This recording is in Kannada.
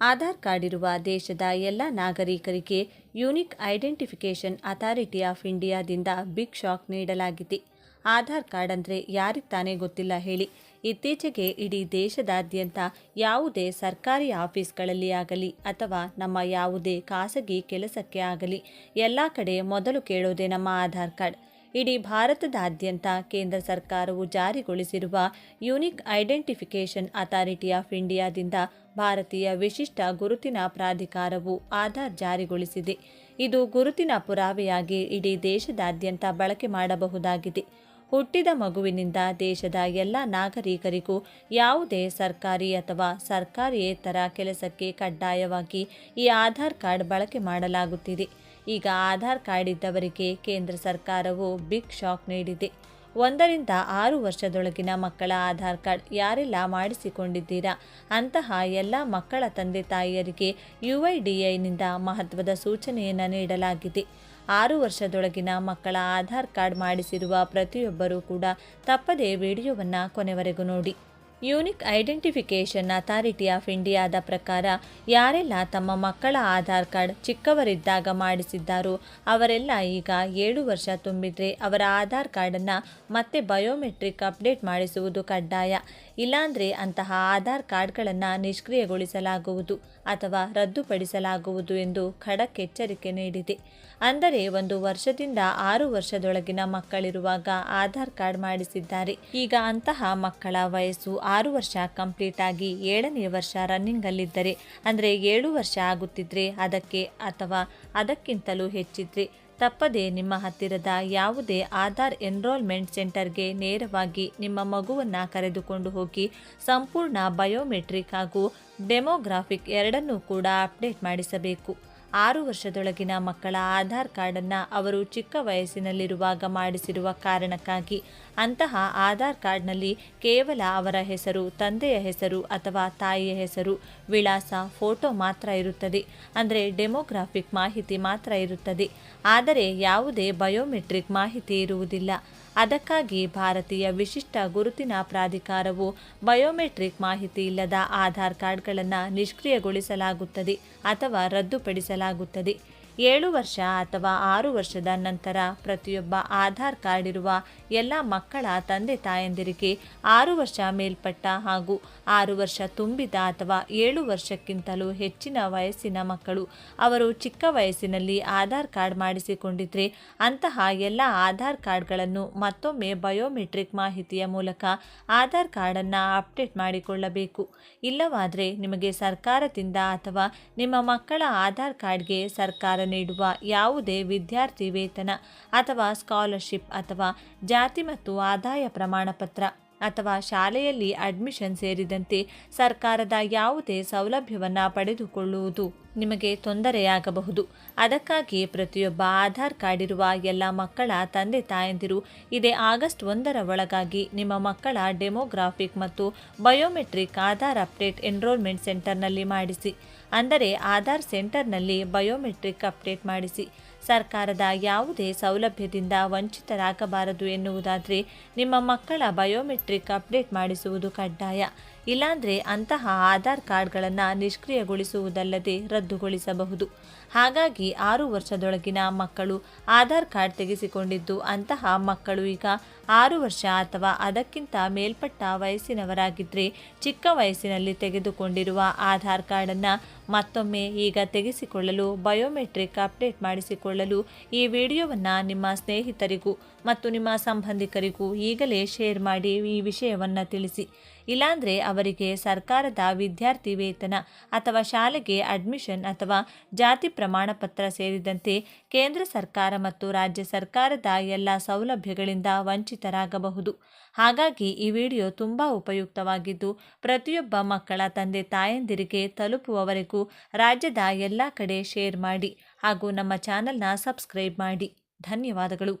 ಆಧಾರ್ ಕಾರ್ಡ್ ಇರುವ ದೇಶದ ಎಲ್ಲ ನಾಗರಿಕರಿಗೆ ಯೂನಿಕ್ ಐಡೆಂಟಿಫಿಕೇಷನ್ ಅಥಾರಿಟಿ ಆಫ್ ಇಂಡಿಯಾದಿಂದ ಬಿಗ್ ಶಾಕ್ ನೀಡಲಾಗಿದೆ. ಆಧಾರ್ ಕಾರ್ಡ್ ಅಂದರೆ ಯಾರಿಗೆ ತಾನೇ ಗೊತ್ತಿಲ್ಲ ಹೇಳಿ. ಇತ್ತೀಚೆಗೆ ಇಡೀ ದೇಶದಾದ್ಯಂತ ಯಾವುದೇ ಸರ್ಕಾರಿ ಆಫೀಸ್ಗಳಲ್ಲಿ ಆಗಲಿ ಅಥವಾ ನಮ್ಮ ಯಾವುದೇ ಖಾಸಗಿ ಕೆಲಸಕ್ಕೆ ಆಗಲಿ, ಎಲ್ಲ ಕಡೆ ಮೊದಲು ಕೇಳೋದೇ ನಮ್ಮ ಆಧಾರ್ ಕಾರ್ಡ್. ಇಡೀ ಭಾರತದಾದ್ಯಂತ ಕೇಂದ್ರ ಸರ್ಕಾರವು ಜಾರಿಗೊಳಿಸಿರುವ ಯುನಿಕ್ ಐಡೆಂಟಿಫಿಕೇಷನ್ ಅಥಾರಿಟಿ ಆಫ್ ಇಂಡಿಯಾದಿಂದ ಭಾರತೀಯ ವಿಶಿಷ್ಟ ಗುರುತಿನ ಪ್ರಾಧಿಕಾರವು ಆಧಾರ್ ಜಾರಿಗೊಳಿಸಿದೆ. ಇದು ಗುರುತಿನ ಪುರಾವೆಯಾಗಿ ಇಡೀ ದೇಶದಾದ್ಯಂತ ಬಳಕೆ ಮಾಡಬಹುದಾಗಿದೆ. ಹುಟ್ಟಿದ ಮಗುವಿನಿಂದ ದೇಶದ ಎಲ್ಲ ನಾಗರಿಕರಿಗೂ ಯಾವುದೇ ಸರ್ಕಾರಿ ಅಥವಾ ಸರ್ಕಾರಿಯೇತರ ಕೆಲಸಕ್ಕೆ ಕಡ್ಡಾಯವಾಗಿ ಈ ಆಧಾರ್ ಕಾರ್ಡ್ ಬಳಕೆ ಮಾಡಲಾಗುತ್ತಿದೆ. ಈಗ ಆಧಾರ್ ಕಾರ್ಡ್ ಇದ್ದವರಿಗೆ ಕೇಂದ್ರ ಸರ್ಕಾರವು ಬಿಗ್ ಶಾಕ್ ನೀಡಿದೆ. ಒಂದರಿಂದ ಆರು ವರ್ಷದೊಳಗಿನ ಮಕ್ಕಳ ಆಧಾರ್ ಕಾರ್ಡ್ ಯಾರೆಲ್ಲ ಮಾಡಿಸಿಕೊಂಡಿದ್ದೀರಾ? ಅಂತಹ ಎಲ್ಲ ಮಕ್ಕಳ ತಂದೆ ತಾಯಿಯರಿಗೆ ಯು ಐ ಡಿ ಐನಿಂದ ಮಹತ್ವದ ಸೂಚನೆಯನ್ನು ನೀಡಲಾಗಿದೆ. ಆರು ವರ್ಷದೊಳಗಿನ ಮಕ್ಕಳ ಆಧಾರ್ ಕಾರ್ಡ್ ಮಾಡಿಸಿರುವ ಪ್ರತಿಯೊಬ್ಬರೂ ಕೂಡ ತಪ್ಪದೇ ವಿಡಿಯೋವನ್ನು ಕೊನೆವರೆಗೂ ನೋಡಿ. ಯೂನಿಕ್ ಐಡೆಂಟಿಫಿಕೇಷನ್ ಅಥಾರಿಟಿ ಆಫ್ ಇಂಡಿಯಾದ ಪ್ರಕಾರ ಯಾರೆಲ್ಲ ತಮ್ಮ ಮಕ್ಕಳ ಆಧಾರ್ ಕಾರ್ಡ್ ಚಿಕ್ಕವರಿದ್ದಾಗ ಮಾಡಿಸಿದ್ದಾರೋ ಅವರೆಲ್ಲ ಈಗ ಏಳು ವರ್ಷ ತುಂಬಿದ್ರೆ ಅವರ ಆಧಾರ್ ಕಾರ್ಡನ್ನು ಮತ್ತೆ ಬಯೋಮೆಟ್ರಿಕ್ ಅಪ್ಡೇಟ್ ಮಾಡಿಸುವುದು ಕಡ್ಡಾಯ. ಇಲ್ಲಾಂದರೆ ಅಂತಹ ಆಧಾರ್ ಕಾರ್ಡ್ಗಳನ್ನು ನಿಷ್ಕ್ರಿಯಗೊಳಿಸಲಾಗುವುದು ಅಥವಾ ರದ್ದುಪಡಿಸಲಾಗುವುದು ಎಂದು ಖಡಕ್ ಎಚ್ಚರಿಕೆ ನೀಡಿದೆ. ಅಂದರೆ ಒಂದು ವರ್ಷದಿಂದ ಆರು ವರ್ಷದೊಳಗಿನ ಮಕ್ಕಳಿರುವಾಗ ಆಧಾರ್ ಕಾರ್ಡ್ ಮಾಡಿಸಿದ್ದಾರೆ. ಈಗ ಅಂತಹ ಮಕ್ಕಳ ವಯಸ್ಸು ಆರು ವರ್ಷ ಕಂಪ್ಲೀಟ್ ಆಗಿ ಏಳನೇ ವರ್ಷ ರನ್ನಿಂಗಲ್ಲಿದ್ದರೆ, ಅಂದರೆ ಏಳು ವರ್ಷ ಆಗುತ್ತಿದ್ರೆ ಅದಕ್ಕೆ ಅಥವಾ ಅದಕ್ಕಿಂತಲೂ ಹೆಚ್ಚಿದ್ರೆ ತಪ್ಪದೆ ನಿಮ್ಮ ಹತ್ತಿರದ ಯಾವುದೇ ಆಧಾರ್ ಎನ್ರೋಲ್ಮೆಂಟ್ ಸೆಂಟರ್ಗೆ ನೇರವಾಗಿ ನಿಮ್ಮ ಮಗುವನ್ನು ಕರೆದುಕೊಂಡು ಹೋಗಿ ಸಂಪೂರ್ಣ ಬಯೋಮೆಟ್ರಿಕ್ ಹಾಗೂ ಡೆಮೋಗ್ರಾಫಿಕ್ ಎರಡನ್ನೂ ಕೂಡ ಅಪ್ಡೇಟ್ ಮಾಡಿಸಬೇಕು. ಆರು ವರ್ಷದೊಳಗಿನ ಮಕ್ಕಳ ಆಧಾರ್ ಕಾರ್ಡನ್ನು ಅವರು ಚಿಕ್ಕ ವಯಸ್ಸಿನಲ್ಲಿರುವಾಗ ಮಾಡಿಸಿರುವ ಕಾರಣಕ್ಕಾಗಿ ಅಂತಹ ಆಧಾರ್ ಕಾರ್ಡ್ನಲ್ಲಿ ಕೇವಲ ಅವರ ಹೆಸರು, ತಂದೆಯ ಹೆಸರು ಅಥವಾ ತಾಯಿಯ ಹೆಸರು, ವಿಳಾಸ, ಫೋಟೋ ಮಾತ್ರ ಇರುತ್ತದೆ. ಅಂದರೆ ಡೆಮೋಗ್ರಾಫಿಕ್ ಮಾಹಿತಿ ಮಾತ್ರ ಇರುತ್ತದೆ. ಆದರೆ ಯಾವುದೇ ಬಯೋಮೆಟ್ರಿಕ್ ಮಾಹಿತಿ ಇರುವುದಿಲ್ಲ. ಅದಕ್ಕಾಗಿ ಭಾರತೀಯ ವಿಶಿಷ್ಟ ಗುರುತಿನ ಪ್ರಾಧಿಕಾರವು ಬಯೋಮೆಟ್ರಿಕ್ ಮಾಹಿತಿ ಇಲ್ಲದ ಆಧಾರ್ ಕಾರ್ಡ್ಗಳನ್ನು ನಿಷ್ಕ್ರಿಯಗೊಳಿಸಲಾಗುತ್ತದೆ ಅಥವಾ ರದ್ದುಪಡಿಸಲಾಗುತ್ತದೆ. ಏಳು ವರ್ಷ ಅಥವಾ ಆರು ವರ್ಷದ ನಂತರ ಪ್ರತಿಯೊಬ್ಬ ಆಧಾರ್ ಕಾರ್ಡ್ ಇರುವ ಎಲ್ಲ ಮಕ್ಕಳ ತಂದೆ ತಾಯಂದಿರಿಗೆ ಆರು ವರ್ಷ ಮೇಲ್ಪಟ್ಟ ಹಾಗೂ ಆರು ವರ್ಷ ತುಂಬಿದ ಅಥವಾ ಏಳು ವರ್ಷಕ್ಕಿಂತಲೂ ಹೆಚ್ಚಿನ ವಯಸ್ಸಿನ ಮಕ್ಕಳು ಅವರು ಚಿಕ್ಕ ವಯಸ್ಸಿನಲ್ಲಿ ಆಧಾರ್ ಕಾರ್ಡ್ ಮಾಡಿಸಿಕೊಂಡಿದ್ರೆ ಅಂತಹ ಎಲ್ಲ ಆಧಾರ್ ಕಾರ್ಡ್ಗಳನ್ನು ಮತ್ತೊಮ್ಮೆ ಬಯೋಮೆಟ್ರಿಕ್ ಮಾಹಿತಿಯ ಮೂಲಕ ಆಧಾರ್ ಕಾರ್ಡನ್ನು ಅಪ್ಡೇಟ್ ಮಾಡಿಕೊಳ್ಳಬೇಕು. ಇಲ್ಲವಾದರೆ ನಿಮಗೆ ಸರ್ಕಾರದಿಂದ ಅಥವಾ ನಿಮ್ಮ ಮಕ್ಕಳ ಆಧಾರ್ ಕಾರ್ಡ್ಗೆ ಸರ್ಕಾರ ನೀಡುವ ಯಾವುದೇ ವಿದ್ಯಾರ್ಥಿ ವೇತನ ಅಥವಾ ಸ್ಕಾಲರ್ಶಿಪ್ ಅಥವಾ ಜಾತಿ ಮತ್ತು ಆದಾಯ ಪ್ರಮಾಣಪತ್ರ. ಅಥವಾ ಶಾಲೆಯಲ್ಲಿ ಅಡ್ಮಿಷನ್ ಸೇರಿದಂತೆ ಸರ್ಕಾರದ ಯಾವುದೇ ಸೌಲಭ್ಯವನ್ನು ಪಡೆದುಕೊಳ್ಳುವುದು ನಿಮಗೆ ತೊಂದರೆಯಾಗಬಹುದು. ಅದಕ್ಕಾಗಿ ಪ್ರತಿಯೊಬ್ಬ ಆಧಾರ್ ಕಾರ್ಡ್ ಇರುವ ಎಲ್ಲ ಮಕ್ಕಳ ತಂದೆ ತಾಯಂದಿರು ಇದೇ ಆಗಸ್ಟ್ ಒಂದರ ಒಳಗಾಗಿ ನಿಮ್ಮ ಮಕ್ಕಳ ಡೆಮೋಗ್ರಾಫಿಕ್ ಮತ್ತು ಬಯೋಮೆಟ್ರಿಕ್ ಆಧಾರ್ ಅಪ್ಡೇಟ್ ಎನ್ರೋಲ್ಮೆಂಟ್ ಸೆಂಟರ್ನಲ್ಲಿ ಮಾಡಿಸಿ. ಅಂದರೆ ಆಧಾರ್ ಸೆಂಟರ್ನಲ್ಲಿ ಬಯೋಮೆಟ್ರಿಕ್ ಅಪ್ಡೇಟ್ ಮಾಡಿಸಿ. ಸರ್ಕಾರದ ಯಾವುದೇ ಸೌಲಭ್ಯದಿಂದ ವಂಚಿತರಾಗಬಾರದು ಎನ್ನುವುದಾದರೆ ನಿಮ್ಮ ಮಕ್ಕಳ ಬಯೋಮೆಟ್ರಿಕ್ ಅಪ್ಡೇಟ್ ಮಾಡಿಸುವುದು ಕಡ್ಡಾಯ. ಇಲ್ಲಾಂದರೆ ಅಂತಹ ಆಧಾರ್ ಕಾರ್ಡ್ಗಳನ್ನು ನಿಷ್ಕ್ರಿಯಗೊಳಿಸುವುದಲ್ಲದೆ ರದ್ದುಗೊಳಿಸಬಹುದು. ಹಾಗಾಗಿ ಆರು ವರ್ಷದೊಳಗಿನ ಮಕ್ಕಳು ಆಧಾರ್ ಕಾರ್ಡ್ ತೆಗೆಸಿಕೊಂಡಿದ್ದು ಅಂತಹ ಮಕ್ಕಳು ಈಗ ಆರು ವರ್ಷ ಅಥವಾ ಅದಕ್ಕಿಂತ ಮೇಲ್ಪಟ್ಟ ವಯಸ್ಸಿನವರಾಗಿದ್ದರೆ ಚಿಕ್ಕ ವಯಸ್ಸಿನಲ್ಲಿ ತೆಗೆದುಕೊಂಡಿರುವ ಆಧಾರ್ ಕಾರ್ಡನ್ನು ಮತ್ತೊಮ್ಮೆ ಈಗ ತೆಗೆಸಿಕೊಳ್ಳಲು ಬಯೋಮೆಟ್ರಿಕ್ ಅಪ್ಡೇಟ್ ಮಾಡಿಸಿಕೊಳ್ಳಲು ಈ ವಿಡಿಯೋವನ್ನು ನಿಮ್ಮ ಸ್ನೇಹಿತರಿಗೂ ಮತ್ತು ನಿಮ್ಮ ಸಂಬಂಧಿಕರಿಗೂ ಈಗಲೇ ಶೇರ್ ಮಾಡಿ ಈ ವಿಷಯವನ್ನು ತಿಳಿಸಿ. ಇಲ್ಲಾಂದರೆ ಅವರಿಗೆ ಸರ್ಕಾರದ ವಿದ್ಯಾರ್ಥಿ ವೇತನ ಅಥವಾ ಶಾಲೆಗೆ ಅಡ್ಮಿಷನ್ ಅಥವಾ ಜಾತಿ ಪ್ರಮಾಣ ಪತ್ರ ಸೇರಿದಂತೆ ಕೇಂದ್ರ ಸರ್ಕಾರ ಮತ್ತು ರಾಜ್ಯ ಸರ್ಕಾರದ ಎಲ್ಲ ಸೌಲಭ್ಯಗಳಿಂದ ವಂಚಿತರಾಗಬಹುದು. ಹಾಗಾಗಿ ಈ ವಿಡಿಯೋ ತುಂಬ ಉಪಯುಕ್ತವಾಗಿದ್ದು ಪ್ರತಿಯೊಬ್ಬ ಮಕ್ಕಳ ತಂದೆ ತಾಯಂದಿರಿಗೆ ತಲುಪುವವರೆಗೂ ರಾಜ್ಯದ ಎಲ್ಲ ಕಡೆ ಶೇರ್ ಮಾಡಿ ಹಾಗೂ ನಮ್ಮ ಚಾನಲ್ನ ಸಬ್ಸ್ಕ್ರೈಬ್ ಮಾಡಿ. ಧನ್ಯವಾದಗಳು.